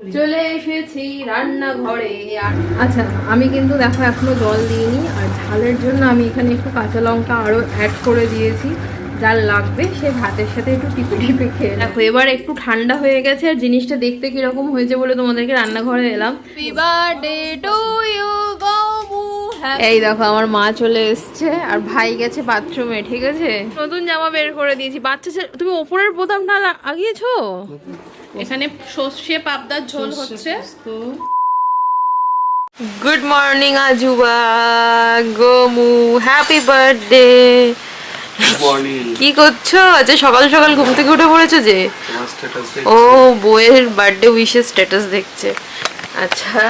চলে এসেছি রান্নাঘরে। আর আচ্ছা আমি কিন্তু দেখো এখনও জল দিইনি আর ঝালের জন্য আমি এখানে একটু কাঁচা লঙ্কা আরও অ্যাড করে দিয়েছি। যার লাগবে সে ভাতের সাথে একটু টিপে টিপে খেয়ে দেখো এবার একটু ঠান্ডা হয়ে গেছে আর জিনিসটা দেখতে কীরকম হয়েছে বলে তোমাদেরকে রান্নাঘরে এলাম। এই দেখো আমার মা চলে এসছে আর ভাই গেছে বাথরুমে ঠিক আছে? নতুন জামা বের করে দিয়েছি। বাচ্চা তুমি ওপরের বোতামটা লা- আগিয়েছো? এখানে সর্ষে পাবদার ঝোল হচ্ছে। Good morning আজুবা। গোমু হ্যাপি বার্থডে কি করছ? আচ্ছা সকাল সকাল ঘুম থেকে উঠে পড়েছো যে? ও বইয়ের বার্থডে উইশের স্ট্যাটাস দেখছে। আচ্ছা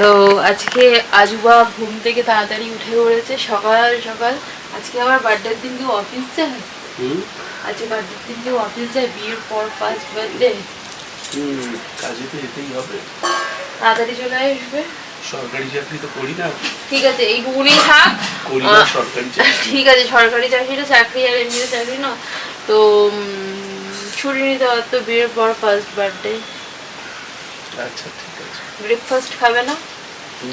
তো আজকে আজুবা ঘুম থেকে তাড়াতাড়ি উঠে পড়েছে। সকাল সকাল আজকে আমার বার্থডের দিন কেউ অফিস যায়। হুম? আজকে বার্থডের দিন কেউ অফিস যায় বিয়ের পর ফার্স্ট বার্থডে হুম কাজে তো যেতেই হবে তাড়াতাড়ি চলে আসবে। সরকারি চাকরি তো করি না। ঠিক আছে এইটুকুনি থাক। করি না সরকারি ঠিক আছে সরকারি চাকরিটা চাকরি আর এমনিতে চাকরি না। তো ছুটি নিতে পারত বিয়ের পর ফার্স্ট বার্থডে আচ্ছা ঠিক আছে। ব্রেকফাস্ট খাবে না?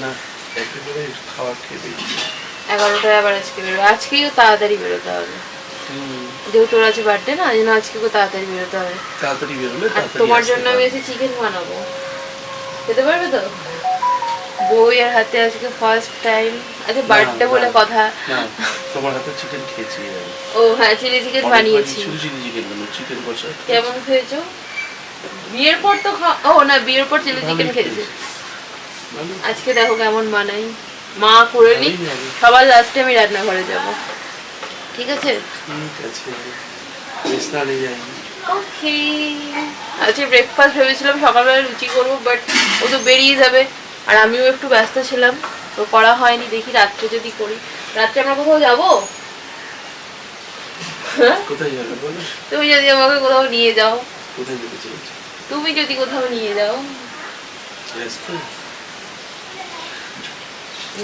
না একেবারে খাবার খেয়ে এগারোটায় আবার আজকে বেরোবে। আজকেও তাড়াতাড়ি বেরোতে হবে। হুম। যেহেতু আছে বার্থডে না জন্য আজকেও তাড়াতাড়ি বেরোতে হবে। তাড়াতাড়ি বেরোলে আর তোমার জন্য আমি এসে চিকেন বানাবো। খেতে পারবে তো? হাতে আজকে ফার্স্ট টাইম আচ্ছা বার্থডে বলে কথা। তোমার হাতে চিকেন খেয়েছি ও হ্যাঁ চিলি চিকেন বানিয়েছি। চিলি চিকেন কেন চিকেন কষা কেমন খেয়েছো? বিয়ের পর তো ও না বিয়ের পর চিলি চিকেন খেয়েছি। আজকে দেখো কেমন বানাই। মা করে নি সবার লাস্টে আমি রান্নাঘরে যাব। ঠিক আছে? ঠিক আছে স্নানে যাইনি ওকে। আজকে ব্রেকফাস্ট ভেবেছিলাম সকালবেলা লুচি করব বাট ও তো বেরিয়ে যাবে। আর আমিও একটু ব্যস্ত ছিলাম তো করা হয়নি দেখি রাত্রে যদি করি। রাত্রে আমরা কোথাও যাব? হ্যাঁ? কোথায় যাবে তুমি যদি আমাকে কোথাও নিয়ে যাও। তুমি যদি কোথাও নিয়ে যাও।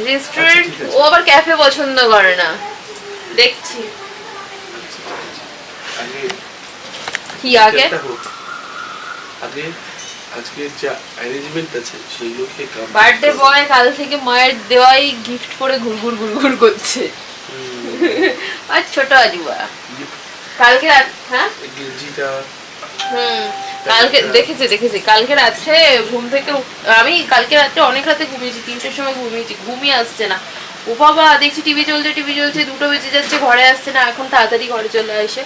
রেস্টুরেন্ট আচ্ছা। ও আবার ক্যাফে পছন্দ করে না। দেখছি। আগে কি আগে? আগে আজকে যা অ্যারেঞ্জমেন্ট আছে কাম বার্থডে বয় কাল থেকে মায়ের দেওয়াই গিফট করে ঘুরঘুর ঘুরঘুর করছে। আর ছোট আজুবা। কালকে রাত হ্যাঁ? গেঞ্জিটা। হুম কালকে দেখেছি দেখেছি। কালকে রাত্রে ঘুম থেকে আমি কালকে রাত্রে অনেক রাতে ঘুমিয়েছি তিনটের সময় ঘুমিয়েছি। ঘুমিয়ে আসছে না। ও বাবা দেখছি টিভি চলছে টিভি চলছে, দুটো বেজে যাচ্ছে, ঘরে আসছে না, এখন তাড়াতাড়ি ঘরে চলে আসে।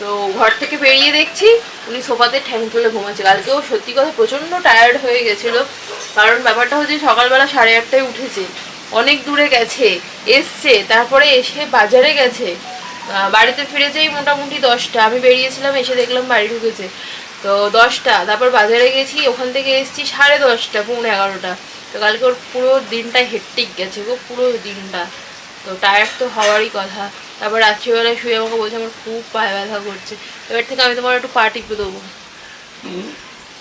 তো ঘর থেকে বেরিয়ে দেখছি, উনি সোফাতে ঠ্যাং তুলে ঘুমাচ্ছে। কালকেও সত্যি কথা প্রচণ্ড টায়ার্ড হয়ে গেছিল। কারণ ব্যাপারটা হচ্ছে সকালবেলা সাড়ে আটটায় উঠেছে, অনেক দূরে গেছে, এসছে, তারপরে এসে বাজারে গেছে। বাড়িতে ফিরেছেই মোটামুটি দশটা। আমি বেরিয়েছিলাম, এসে দেখলাম বাড়ি ঢুকেছে। তো দশটা, তারপর বাজারে গেছি, ওখান থেকে এসেছি সাড়ে দশটা, পৌনে এগারোটা। তো কালকে ওর পুরো দিনটা হেট্টিক গেছে গো পুরো দিনটা। তো টায়ার্ড তো হওয়ারই কথা। তারপর রাত্রিবেলায় শুয়ে আমাকে বলছে আমার খুব পায়ে ব্যথা করছে। এবার থেকে আমি তোমার একটু পা টিপে দেবো।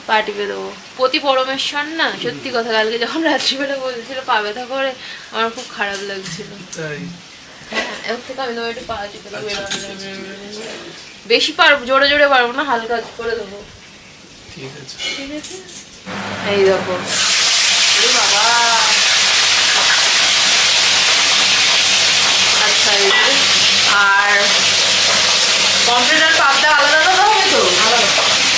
পা টিপে দেবো। প্রতি পরমেশ্বর না সত্যি কথা কালকে যখন রাত্রিবেলা বলছিল পা ব্যথা করে আমার খুব খারাপ লাগছিল। হ্যাঁ, থেকে আমি তোমার একটু পা টিপে দেবো। বেশি পারব জোরে জোরে পারব না হালকা করে দেবো। ঠিক আছে। ঠিক আছে? এই দেখো। বাবা। আর কম্পিউটার পাবদা আলাদা আলাদা হবে তো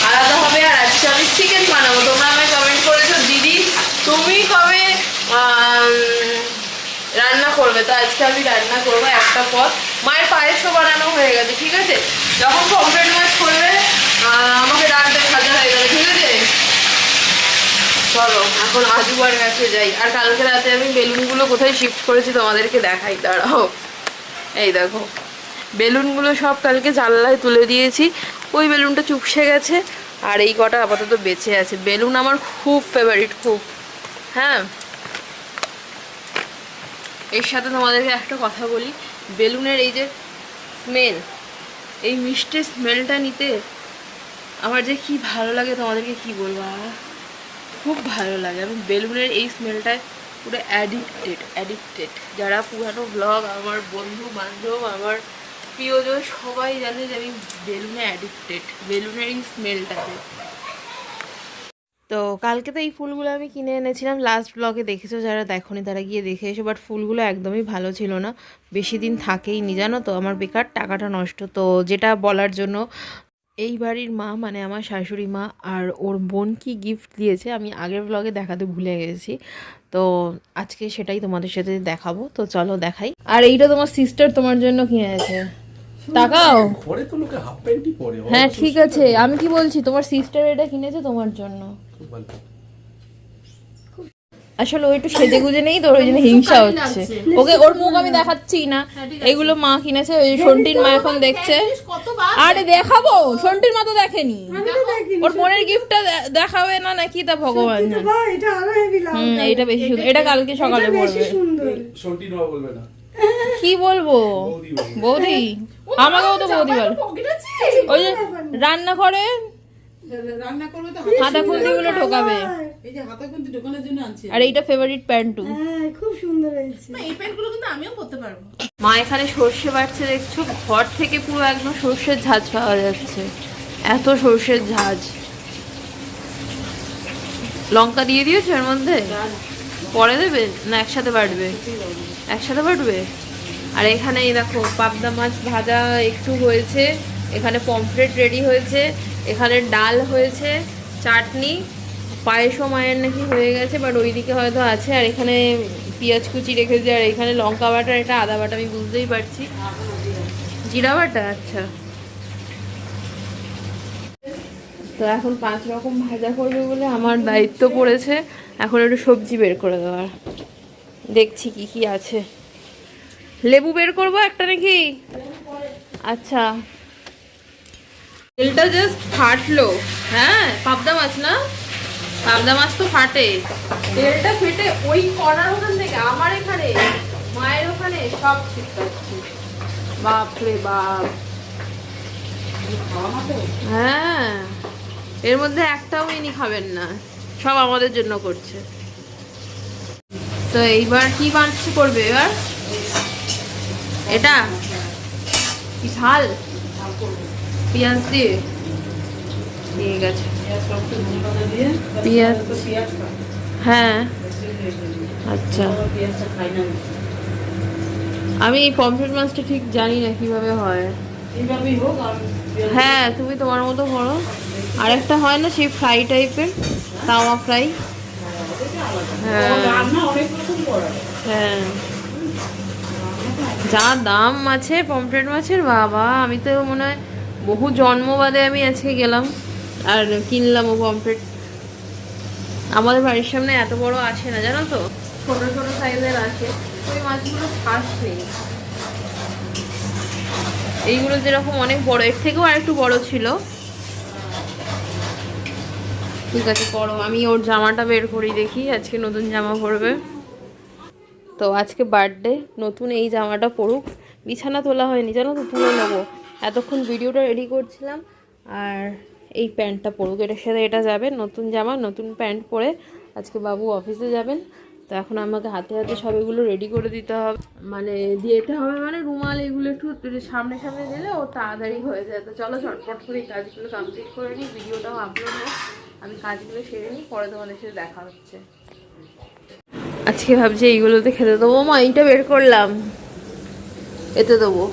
আলাদা হবে আর আজকে আমি চিকেন বানাবো তোমরা আমায় কমেন্ট করেছ দিদি তুমি কবে রান্না করবে তো আজকে আমি রান্না করব একটা পদ মায়ের পায়েসও বানানো হয়ে গেছে ঠিক আছে যখন কমপ্লিট মাছ করবে আমাকে ডাকতে সাজা হয়ে গেলে, ঠিক আছে চলো, এখন আজুবার কাছে যাই। আর কালকে রাতে আমি বেলুনগুলো কোথায় শিফট করেছি তোমাদেরকে দেখাই, দাঁড়াও। এই দেখো, বেলুনগুলো সব কালকে জানলায় তুলে দিয়েছি। ওই বেলুনটা চুপসে গেছে, আর এই কটা আপাতত বেঁচে আছে। বেলুন আমার খুব ফেভারিট খুব। হ্যাঁ? এর সাথে তোমাদেরকে একটা কথা বলি। বেলুনের এই যে স্মেল এই মিষ্টি স্মেলটা নিতে আমার যে কি ভালো লাগে তোমাদেরকে কি বলব খুব ভালো লাগে আমি বেলুনের এই স্মেলটায় পুরো অ্যাডিক্টেড অ্যাডিক্টেড যারা পুরানো ব্লগ আমার বন্ধু, বান্ধব, আমার প্রিয়জন, সবাই জানে যে আমি বেলুনে অ্যাডিক্টেড বেলুনের এই স্মেলটাতে। তো কালকে তো এই ফুলগুলো আমি কিনে এনেছিলাম। লাস্ট ব্লগে দেখেছ যারা, দেখোনি তারা গিয়ে দেখে এসো। বাট ফুলগুলো একদমই ভালো ছিল না। বেশি দিন থাকেই নি, জানো তো? আমার বেকার টাকাটা নষ্ট। তো যেটা বলার জন্য এই বাড়ির মা মানে আমার শাশুড়ি মা আর ওর বোন কি গিফট দিয়েছে আমি আগের ব্লগে দেখাতে ভুলে গেছি। তো আজকে সেটাই তোমাদের সাথে দেখাবো। তো চলো দেখাই। আর এইটা তোমার সিস্টার তোমার জন্য কিনেছে। তাকাও। ঘরে তো লোকে হাফ প্যান্টই পরে হ্যাঁ ঠিক আছে। আমি কি বলছি তোমার সিস্টার এটা কিনেছে তোমার জন্য। আসলে ও একটু সেজে গুজে নেই তো ওই জন্য হিংসা হচ্ছে। ওকে ওর মুখ আমি দেখাচ্ছি না। এগুলো মা কিনেছে ওই সন্টির মা এখন দেখছে। আরে দেখাবো সন্টির মা তো দেখেনি। ওর বোনের গিফটটা দেখাবে না নাকি তা ভগবান জানে। বাহ, এটা আরও হেভি লাগবে হুম এইটা বেশি সুন্দর। এটা কালকে সকালে পড়বে। সুন্দর। সন্টি নোয়া বলবে না। কি বলব? বৌদি বলবে। আমাকেও তো বৌদি বল। ওই যে রান্না করে? রান্না করবে তো হাতা খুন্তি গুলো ঢোকাবে। এই যে হাতা কিন্তু দোকানের জন্য আনছি আর এইটা ফেভারিট প্যান্টু হ্যাঁ খুব সুন্দর হয়েছে। এই প্যান্টগুলো কিন্তু আমিও করতে পারব। মা এখানে সর্ষে বাড়ছে দেখছ? ঘর থেকে পুরো একদম সর্ষের ঝাঁজ পাওয়া যাচ্ছে। এত সর্ষের ঝাঁজ। লঙ্কা দিয়ে দিয়েছ এর মধ্যে? পরে দেবে? না একসাথে বাটবে। একসাথে বাটবে? আর এখানে এই দেখো পাবদা মাছ ভাজা একটু হয়েছে। এখানে পমফ্রেট রেডি হয়েছে। এখানে ডাল হয়েছে। চাটনি। পায়েসও মায়ের নাকি হয়ে গেছে বাট ওইদিকে হয়তো আছে। আর এখানে পেঁয়াজ কুচি রেখেছে, আর এখানে লঙ্কা বাটা, এটা আদা বাটা, আমি বুঝতেই পারছি। জিরা বাটা আচ্ছা। তো এখন পাঁচ রকম ভাজা করবে বলে আমার দায়িত্ব পড়েছে। এখন একটু সবজি বের করে দেওয়ার। দেখছি কি কি আছে। লেবু বের করব একটা নাকি? আচ্ছা। তেলটা জাস্ট ফাটলো। হ্যাঁ পাবদা মাছ না? পাবদা মাছ তো ফাটে। তেলটা ফেটে ওই কর্নার ওখান থেকে আমার এখানে মায়ের ওখানে সব পাচ্ছি বাপরে বাপ। হ্যাঁ। এর মধ্যে একটাও ইনি খাবেন না। সব আমাদের জন্য করছে। তো এইবার কি বাঁচছি করবে এবার? এটা? কি ঝাল? পেঁয়াজ দিয়ে। ঠিক আছে। পেঁয়াজ? হ্যাঁ। আচ্ছা। আমি পমফ্রেট মাছটা ঠিক জানি না কীভাবে হয়। হ্যাঁ তুমি তোমার মতো করো। আরেকটা হয় না সেই ফ্রাই টাইপের, তাওয়া ফ্রাই। হ্যাঁ। হ্যাঁ। যা দাম আছে পমফ্রেট মাছের, বাবা, আমি তো মনে হয় বহু জন্ম বাদে আমি আজকে গেলাম। আর কিনলাম ও পমফ্রেট আমাদের বাড়ির সামনে এত বড় আসে না, জানো তো? ছোট ছোট সাইজের আসে ওই মাছগুলো ফাঁস নেই। এইগুলো যেরকম অনেক বড়, এর থেকেও আর একটু বড় ছিল। ঠিক আছে করো আমি ওর জামাটা বের করি দেখি, আজকে নতুন জামা পরবে। তো আজকে বার্থডে নতুন এই জামাটা পরুক। বিছানা তোলা হয়নি, জানো তো? তুলে নেব। এতক্ষণ ভিডিওটা রেডি করছিলাম, আর এই প্যান্টটা পরুক। এটার সাথে এটা যাবে, নতুন জামা, নতুন প্যান্ট পরে আজকে বাবু অফিসে যাবেন। তো এখন আমাকে হাতে হাতে সব এগুলো রেডি করে দিতে হবে। মানে দিতে হবে মানে রুমাল এগুলো একটু সামনে সামনে দিলে ও তাড়াতাড়ি হয়ে যায়। তো চলো ঝটপট করে এই কাজগুলো কমপ্লিট করে নিই, ভিডিওটাও আপলোড হোক। আমি কাজগুলো সেরে নিই, পরে তোমাদের সাথে দেখা হচ্ছে। আজকে ভাবছি এইগুলোতে খেতে দেবো। মা, এইটা বের করলাম। এতে দেবো।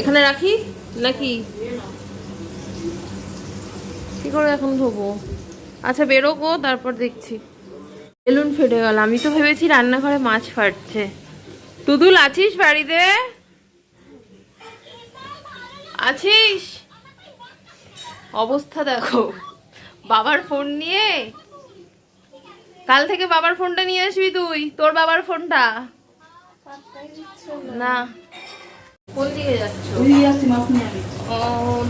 এখানে রাখি? নাকি? করে এখন ধোবো। আচ্ছা বেরোবো, তারপর দেখছি। বেলুন ফেটে গেল। আমি তো ভেবেছি রান্নাঘরে মাছ ফাটছে। তুদুল আছিস বাড়িতে? আছিস? অবস্থা দেখো। বাবার ফোন নিয়ে? কাল থেকে বাবার ফোনটা নিয়ে আসবি তুই। তোর বাবার ফোনটা? না। কোন দিকে যাচ্ছ? ও,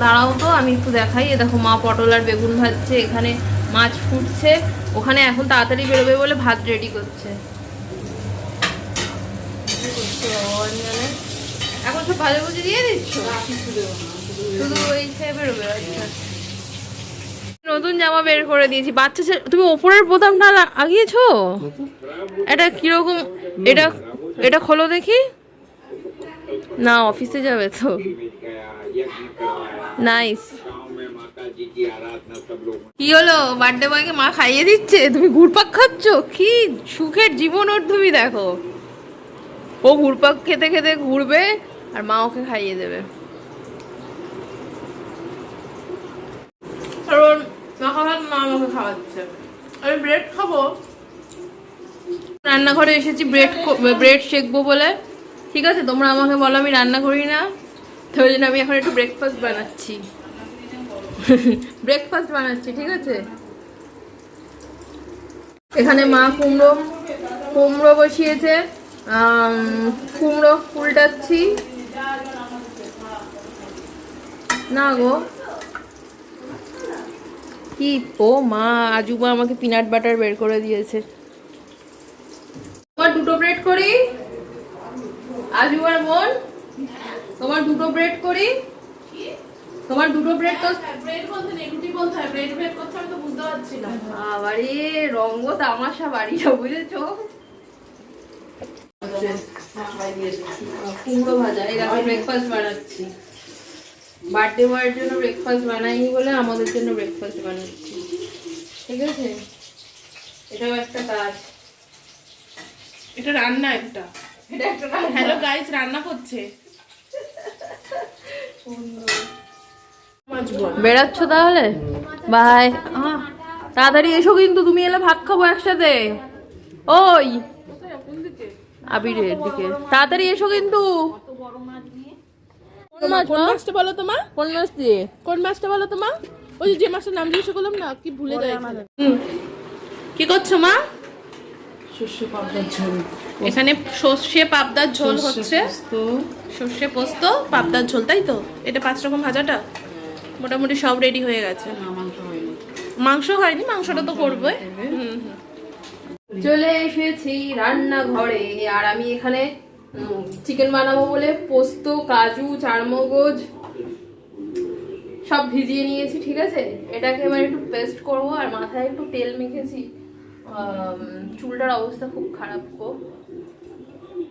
দাঁড়াও তো, আমি একটু দেখাই। এ দেখো, মা পটল আর বেগুন ভাজছে, এখানে মাছ ফুটছে। ওখানে এখন তাড়াতাড়ি বেরোবে বলে ভাত রেডি করছে? এখন সব ভাজাভুজি দিয়ে দিচ্ছ? শুধু ওই খেয়ে বেরোবে আচ্ছা। নতুন জামা বের করে দিয়েছি। বাচ্চা তুমি ওপরের বোতামটা আগিয়েছো এটা কীরকম, এটা এটা খোলো দেখি। না, অফিসে যাবে তো। নাইস কি হলো? বার্থডে বয়কে মা খাইয়ে দিচ্ছে? তুমি ঘুরপাক খাচ্ছ? কি সুখের জীবন তুমি দেখো। ও খেতে খেতে ঘুরবে আর মা ওকে খাইয়ে দেবে। মা মা আমাকে খাওয়াচ্ছে। ব্রেড খাব। রান্নাঘরে এসেছি ব্রেড ব্রেড শেখবো বলে। ঠিক আছে, তোমরা আমাকে বলো, আমি রান্না করি না। তো ওই জন্য আমি এখন একটু ব্রেকফাস্ট বানাচ্ছি। ব্রেকফাস্ট বানাচ্ছি, ঠিক আছে? এখানে মা কুমড়ো কুমড়ো বসিয়েছে। কুমড়ো উল্টাচ্ছি। না গো। কি? ও মা আজুবা আমাকে পিনাট বাটার বের করে দিয়েছে। দুটো ব্রেড করি। আজুবার বোন তোমার দুটো ব্রেড করি? তোমার দুটো ব্রেড তো ব্রেড বলতে নেই রুটি বলতে হয় ব্রেড ব্রেড করতে আমি তো বুঝতে পারছি না। বাবারে রঙ্গ তামাশা বাড়িটা বুঝেছ? কুমড়ো ভাজা এই দেখো ব্রেকফাস্ট বানাচ্ছি। বার্থডে বয়ের জন্য ব্রেকফাস্ট বানাইনি বলে আমাদের জন্য ব্রেকফাস্ট বানাচ্ছি। ঠিক আছে? এটাও একটা কাজ। এটা রান্না একটা। এটা একটা হ্যালো গাইস রান্না করছে বেড়াচ্ছ তাহলে? বাই। তাড়াতাড়ি এসো কিন্তু তুমি এলে ভাত খাব একসাথে। ওই। আবিরের দিকে। তাড়াতাড়ি এসো কিন্তু। কোন মাছ কোন মাছটা বলো তোমা কোন মাছ দিয়ে? কোন মাছটা বলো তোমা ওই যে মাছটার নাম জিজ্ঞেস করলাম না কি ভুলে যাই। কি করছ মা? এখানে সর্ষে পাবদার ঝোল হচ্ছে। সর্ষে পোস্ত পাবদার ঝোল তাই তো? এটা পাঁচ রকম ভাজাটা? মোটামুটি সব রেডি হয়ে গেছে। মাংস হয়নি। মাংসটা তো করবে। চলে এসেছি রান্নাঘরে আর আমি এখানে চিকেন বানাবো বলে পোস্ত কাজু চারমগজ সব ভিজিয়ে নিয়েছি ঠিক আছে? এটাকে এবার একটু পেস্ট করব আর মাথায় একটু তেল মেখেছি। চুলটার অবস্থা খুব খারাপ গো।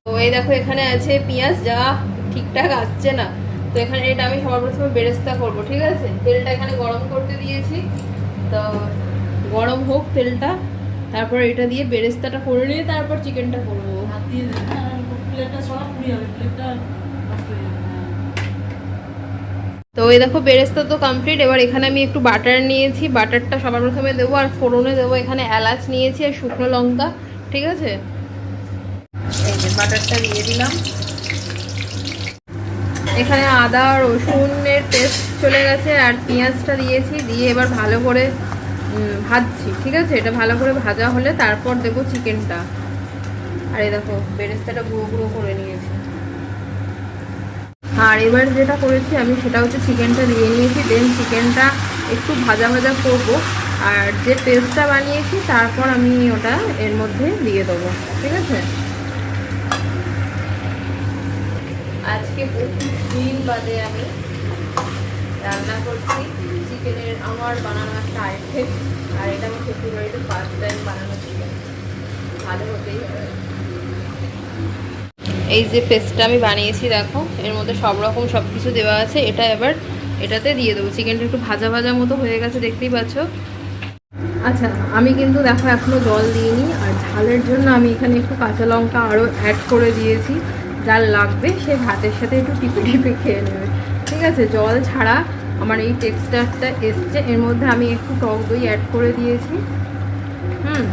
তো এই দেখো, এখানে আছে পেঁয়াজ, যা ঠিকঠাক আসছে না। তো এখানে এটা আমি সবার প্রথমে বেরেস্তা করব, ঠিক আছে? তেলটা এখানে গরম করতে দিয়েছি। তো গরম হোক তেলটা, তারপর এটা দিয়ে বেরেস্তাটা করে নিয়ে তারপর চিকেনটা করব। তো এই দেখো বেরেস্তা তো কমপ্লিট এবার এখানে আমি একটু বাটার নিয়েছি। বাটারটা সবার প্রথমে দেবো আর ফোড়নে দেবো। এখানে এলাচ নিয়েছি আর শুকনো লঙ্কা, ঠিক আছে? বাটারটা দিয়ে দিলাম। এখানে আদা, রসুনের পেস্ট চলে গেছে আর পেঁয়াজটা দিয়েছি। দিয়ে এবার ভালো করে ভাজছি, ঠিক আছে? এটা ভালো করে ভাজা হলে তারপর দেবো চিকেনটা আর এই দেখো, বেরেস্তাটা গুঁড়ো গুঁড়ো করে নিয়েছি। আর এবার যেটা করেছি আমি সেটা হচ্ছে চিকেনটা দিয়ে নিয়েছি দেন চিকেনটা একটু ভাজা ভাজা করব। আর যে পেস্টটা বানিয়েছি তারপর আমি ওটা এর মধ্যে দিয়ে দেবো, ঠিক আছে? আজকে দিন বাদে আমি রান্না করছি। চিকেনের আমার বানানো একটা আইটেম, আর এটা আমার বাড়িতে ফার্স্ট টাইম বানানো চিকেন ভালো হতেই হবে। এই যে পেস্টটা আমি বানিয়েছি, দেখো, এর মধ্যে সব রকম সব কিছু দেওয়া আছে। এটা এবার এটাতে দিয়ে দেবো। চিকেনটা একটু ভাজা ভাজা মতো হয়ে গেছে, দেখতেই পাচ্ছ। আচ্ছা আমি কিন্তু দেখো এখনও জল দিইনি, আর ঝালের জন্য আমি এখানে একটু কাঁচা লঙ্কা আরও অ্যাড করে দিয়েছি। যার লাগবে সে ভাতের সাথে একটু টিপে টিপে খেয়ে নেবে। ঠিক আছে, জল ছাড়া আমার এই টেক্সচারটা এসছে। এর মধ্যে আমি একটু টক দই অ্যাড করে দিয়েছি। হুম।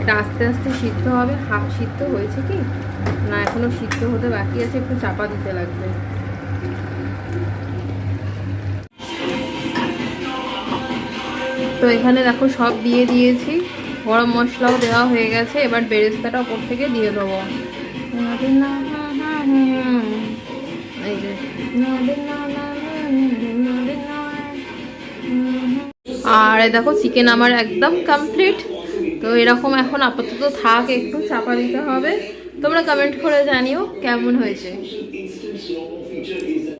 এটা আস্তে আস্তে সিদ্ধ হবে। হাফ সিদ্ধ হয়েছে কি? না, এখনও সিদ্ধ হতে বাকি আছে, একটু চাপা দিতে লাগবে। তো এখানে দেখো সব দিয়ে দিয়েছি। গরম মশলাও দেওয়া হয়ে গেছে। এবার বেরেস্তাটা ওপর থেকে দিয়ে দেবো। এই আর দেখো, চিকেন আমার একদম কমপ্লিট তো এরকম এখন আপাতত থাক, একটু চাপা দিতে হবে। তোমরা কমেন্ট করে জানিও কেমন হয়েছে।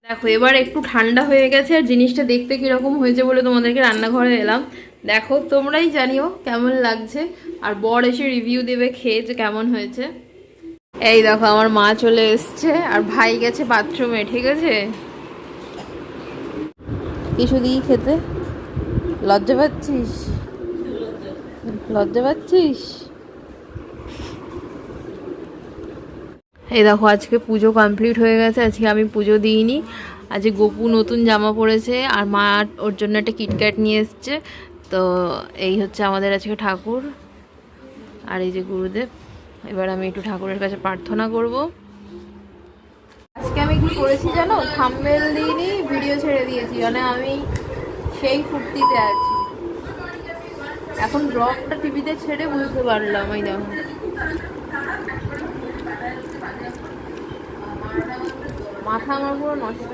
দেখো, এবার একটু ঠান্ডা হয়ে গেছে আর জিনিসটা দেখতে কীরকম হয়েছে বলে তোমাদেরকে রান্নাঘরে এলাম। দেখো, তোমরাই জানিও কেমন লাগছে আর বর এসে রিভিউ দেবে খেয়ে যে কেমন হয়েছে। এই দেখো, আমার মা চলে এসছে আর ভাই গেছে বাথরুমে ঠিক আছে? কিছু দিই খেতে? লজ্জা পাচ্ছিস? লজ্জা পাচ্ছিস? এই দেখো আজকে পুজো কমপ্লিট হয়ে গেছে আজকে আমি পুজো দিইনি। আজকে গপু নতুন জামা পরেছে আর মা ওর জন্য একটা কিটক্যাট নিয়ে এসছে। তো এই হচ্ছে আমাদের আজকে ঠাকুর আর এই যে গুরুদেব। এবার আমি একটু ঠাকুরের কাছে প্রার্থনা করব। আজকে আমি কি করেছি জানো? থাম্বেল দিইনি ভিডিও ছেড়ে দিয়েছি। মানে আমি সেই ফুর্তিতে আছি। এখন ব্লগটা টিভিতে ছেড়ে বুঝতে পারলাম, এই দেখো মাথা আমার পুরো নষ্ট।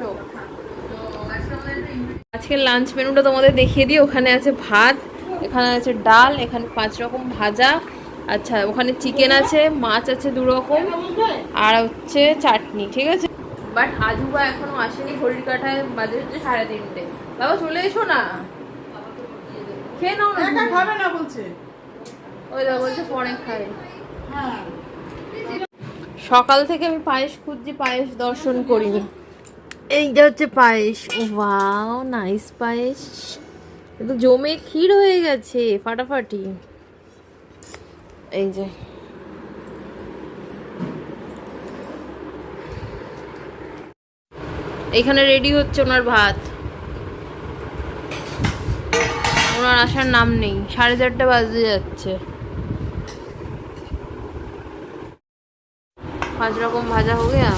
আজকের লাঞ্চ মেনুটা তোমাদের দেখিয়ে দিই, ওখানে আছে ভাত, এখানে আছে ডাল, এখানে পাঁচ রকম ভাজা। আচ্ছা ওখানে চিকেন আছে, মাছ আছে দু রকম, আর হচ্ছে চাটনি, ঠিক আছে? বাট আজুবা এখনও আসেনি, ঘড়ির কাঠায় বাজে হচ্ছে সাড়ে তিনটে। বাবা, চলে এসো না। খেয়ে নাও না খাবে না বলছে। ওই দাদা বলছে পরে খাই। সকাল থেকে আমি পায়েস খুঁজছি পায়েস দর্শন করিনি। এইটা হচ্ছে পায়েস। ওয়াও নাইস পায়েস। কিন্তু জমে ক্ষীর হয়ে গেছে ফাটাফাটি। এই যে। এখানে রেডি হচ্ছে ওনার ভাত। আমার আসার নাম নেই। সাড়ে চারটে বাজে যাচ্ছে। পাঁচ রকম ভাজা হয়ে গিয়া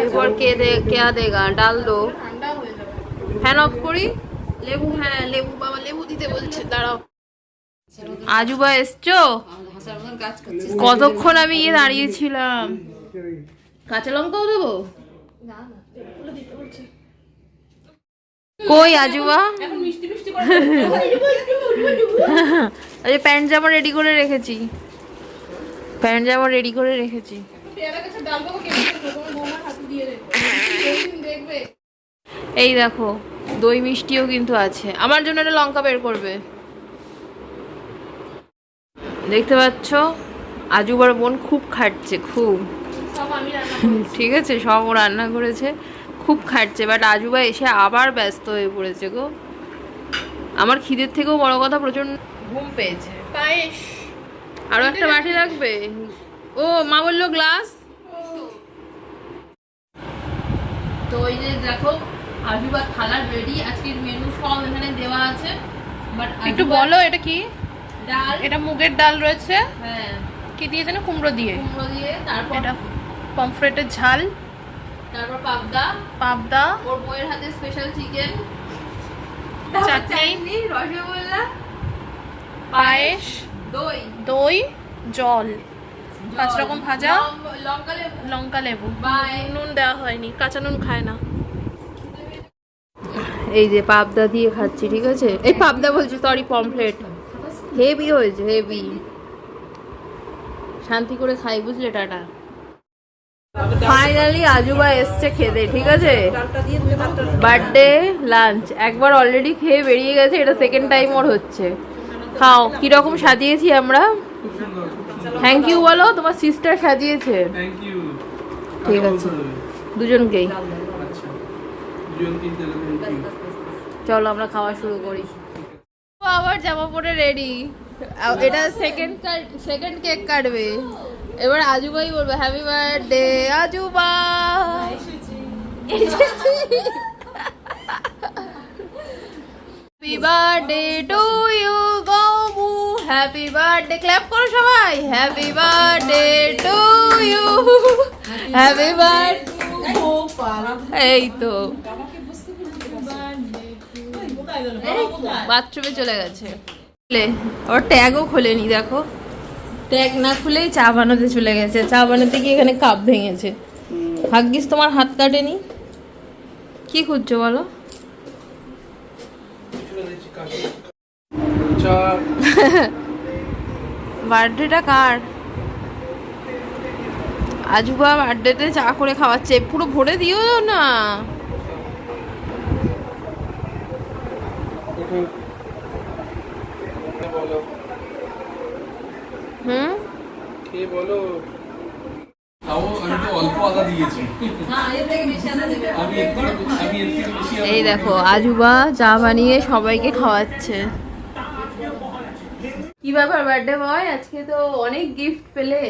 এরপর কে দে, কে দেগা? ডাল দো। হ্যান অফ করি। লেবু হ্যাঁ লেবু বাবা, লেবু দিতে বলছে, দাঁড়াও। আজুবা এসছো? কতক্ষণ আমি গিয়ে দাঁড়িয়েছিলাম? কাঁচা লঙ্কাও দেবো? না কই আজুবা? আরে প্যান্ট জামা রেডি করে রেখেছি। প্যান্ট জামা রেডি করে রেখেছি। এই দেখো দই মিষ্টিও কিন্তু আছে। আমার জন্য একটা লঙ্কা বের করবে। দেখতে পাচ্ছ? আজুবার বোন খুব খাটছে খুব। ঠিক আছে সব ও রান্না করেছে। খুব খাটছে বাট আজুবা এসে আবার ব্যস্ত হয়ে পড়েছে গো। আমার খিদের থেকেও বড় কথা প্রচণ্ড ঘুম পেয়েছে। পায়েস। আরও একটা বাটি লাগবে? ও মা বলল গ্লাস তো ওই যে দেখো আজুবা খালার রেডি আজকের মেনু সব এখানে দেওয়া আছে। বাট একটু বলো এটা কি? ডাল। এটা মুগের ডাল রয়েছে। হ্যাঁ। কি দিয়ে যেন কুমড়ো দিয়ে? কুমড়ো দিয়ে তারপর এটা পমফ্রেটের ঝাল। তারপর পাবদা। পাবদা। ওর বইয়ের হাতে স্পেশাল চিকেন চাটনি। রসগোল্লা। পায়েস। দই। দই। জল। পাঁচ রকম ভাজা। লঙ্কা লেবু। লঙ্কা লেবু। নুন দেওয়া হয়নি। কাঁচা নুন খায় না। এই যে পাবদা দিয়ে খাচ্ছি ঠিক আছে? এই পাবদা বলছি সরি পমফ্লেট হেভি হয়েছে হেভি শান্তি করে খাই বুঝলে টাটা? ফাইনালি আজুবা এসছে খেতে ঠিক আছে? বার্থডে লাঞ্চ একবার অলরেডি খেয়ে বেরিয়ে গেছে এটা সেকেন্ড টাইম ওর হচ্ছে। খাও কীরকম সাজিয়েছি আমরা? থ্যাংক ইউ বলো তোমার সিস্টার সাজিয়েছে। ঠিক আছে। দুজনকেই। আচ্ছা। চলো আমরা খাওয়া শুরু করি। আবার জামা পরে রেডি এটা সেকেন্ড সেকেন্ড কেক কাটবে। এবার আজু আজুবাই বলবে happy birthday আজুবা happy birthday to you গবু হ্যাপি বার্থডে ক্ল্যাপ করো সবাই। Happy birthday to you happy birthday এই তো। বাথরুমে চলে গেছে। ওর ট্যাগও খোলেনি, দেখো। ট্যাগ না খুলেই চা বানাতে চলে গেছে। চা বানাতে গিয়ে এখানে কাপ ভেঙেছে। ভাগ্যিস তোমার হাত কাটেনি? কি খুঁজছো বলো? চা বার্থডেটা কার? আজুবা বার্থডেতে চা করে খাওয়াচ্ছে। পুরো ভরে দিও না। বলো হুম কে বলো তাও আমি তো অল্প আদা দিয়েছি আমি এর থেকে আমি এর থেকে বেশি আদা এই দেখো আজুবা চা বানিয়ে সবাইকে খাওয়াচ্ছে। কি ব্যাপার বার্থডে বয় আজকে তো অনেক গিফট পেলে।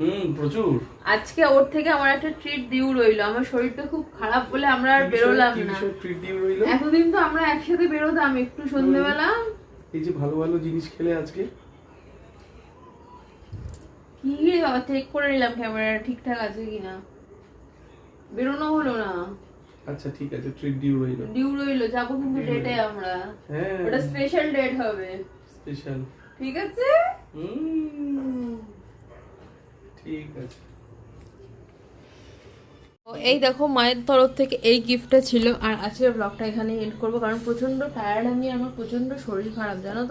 হুম প্রচুর। আজকে ওর থেকে আমার একটা ট্রিট দিউ রইল। আমার শরীরটা খুব খারাপ বলে আমরা আর বেরোলাম না? এতদিন তো আমরা একসাথে বেরোতাম একটু সন্ধ্যেবেলা এই যে ভালো ভালো জিনিস খেলে আজকে। কি রে বাবা চেক করে নিলাম ক্যামেরা ঠিকঠাক আছে কিনা? বেরোনো হলো না। আচ্ছা ঠিক আছে ট্রিট ডিউ রইল। ডিউ রইল যাব কিন্তু ডেটে আমরা। হ্যাঁ। ওটা স্পেশাল ডেট হবে। স্পেশাল ঠিক আছে? ঠিক আছে। এই দেখো মায়ের তরফ থেকে এই গিফটটা ছিল। আর আজকের ব্লগটা এখানে এন্ড করব কারণ প্রচণ্ড টায়ার্ড আমি আমার প্রচণ্ড শরীর খারাপ জানো তো?